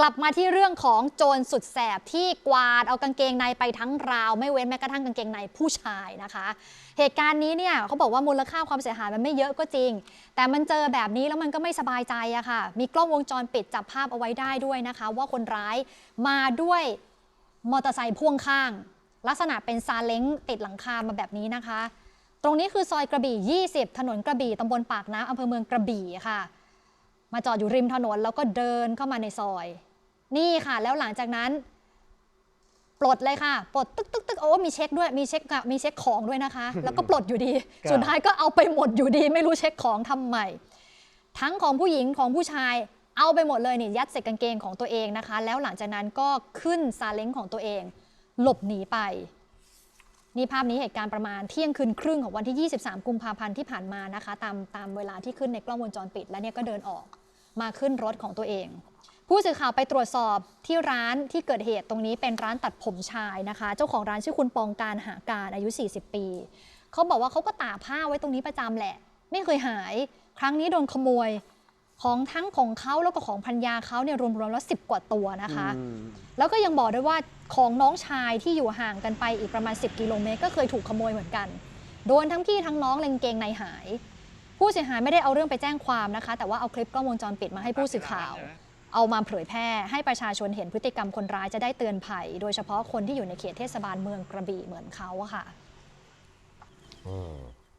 กลับมาที่เรื่องของโจรสุดแสบที่กวาดเอากางเกงในไปทั้งราว ไม่เว้นแม้กระทั่งกางเกงในผู้ชายนะคะ เหตุการณ์นี้เนี่ยเขาบอกว่ามูลค่าความเสียหายมันไม่เยอะก็จริง แต่มันเจอแบบนี้แล้วมันก็ไม่สบายใจอะค่ะ มีกล้องวงจรปิดจับภาพเอาไว้ได้ด้วยนะคะ ว่าคนร้ายมาด้วยมอเตอร์ไซค์พ่วงข้าง ลักษณะเป็นซาเล้งติดหลังคามาแบบนี้นะคะ ตรงนี้คือซอยกระบี่ 20 ถนนกระบี่ตำบลปากน้ำอำเภอเมืองกระบี่ค่ะ มาจอดอยู่ริมถนนแล้วก็เดินเข้ามาในซอย นี่ค่ะ แล้วหลังจากนั้น ปลดเลยค่ะ ปลดตึกตึกตึกโอ้มีเช็คด้วยมีเช็คกับมีเช็คของด้วยนะคะ แล้วก็ปลดอยู่ดีครับสุดท้ายก็เอาไปหมดอยู่ดี ไม่รู้เช็คของทำไมทั้งของผู้หญิงของผู้ชายเอาไปหมดเลยนี่ยัดใส่กางเกงของตัวเองนะคะ แล้วหลังจากนั้นก็ขึ้นซาเล้งของตัวเอง หลบหนีไป นี่ภาพนี้เหตุการณ์ประมาณเที่ยงคืนครึ่งของวันที่ 23 กุมภาพันธ์ที่ผ่านมานะคะ ตามตามเวลาที่ขึ้นในกล้องวงจรปิด แล้วเนี่ยก็เดินออกมาขึ้นรถของตัวเอง ผู้สื่อข่าวไปตรวจสอบที่ร้านที่เกิดเหตุตรงนี้เป็นร้านตัดผมชายนะคะ เจ้าของร้านชื่อคุณปองการหาการอายุ 40 ปีเขาบอกว่าเขาก็ตากผ้าไว้ตรงนี้ประจำแหละ ไม่เคยหาย ครั้งนี้โดนขโมยของทั้งของเขาแล้วก็ของพันยาเขาเนี่ยรวมๆแล้ว10กว่าตัวนะคะอืมแล้วก็ยังบอกด้วยว่าของน้องชายที่อยู่ห่างกันไปอีกประมาณ 10 กิโลเมตร ก็เคยถูกขโมยเหมือนกัน โดนทั้งพี่ทั้งน้องเลงเกงในหาย ผู้เสียหายไม่ได้เอาเรื่องไปแจ้งความนะคะ แต่ว่าเอาคลิปกล้องวงจรปิดมาให้ผู้สื่อข่าว เอามาเผยแพร่ให้ประชาชนเห็นพฤติกรรมคนร้ายจะได้เตือนภัย โดยเฉพาะคนที่อยู่ในเขตเทศบาลเมืองกระบี่เหมือนเขาอะค่ะ อืม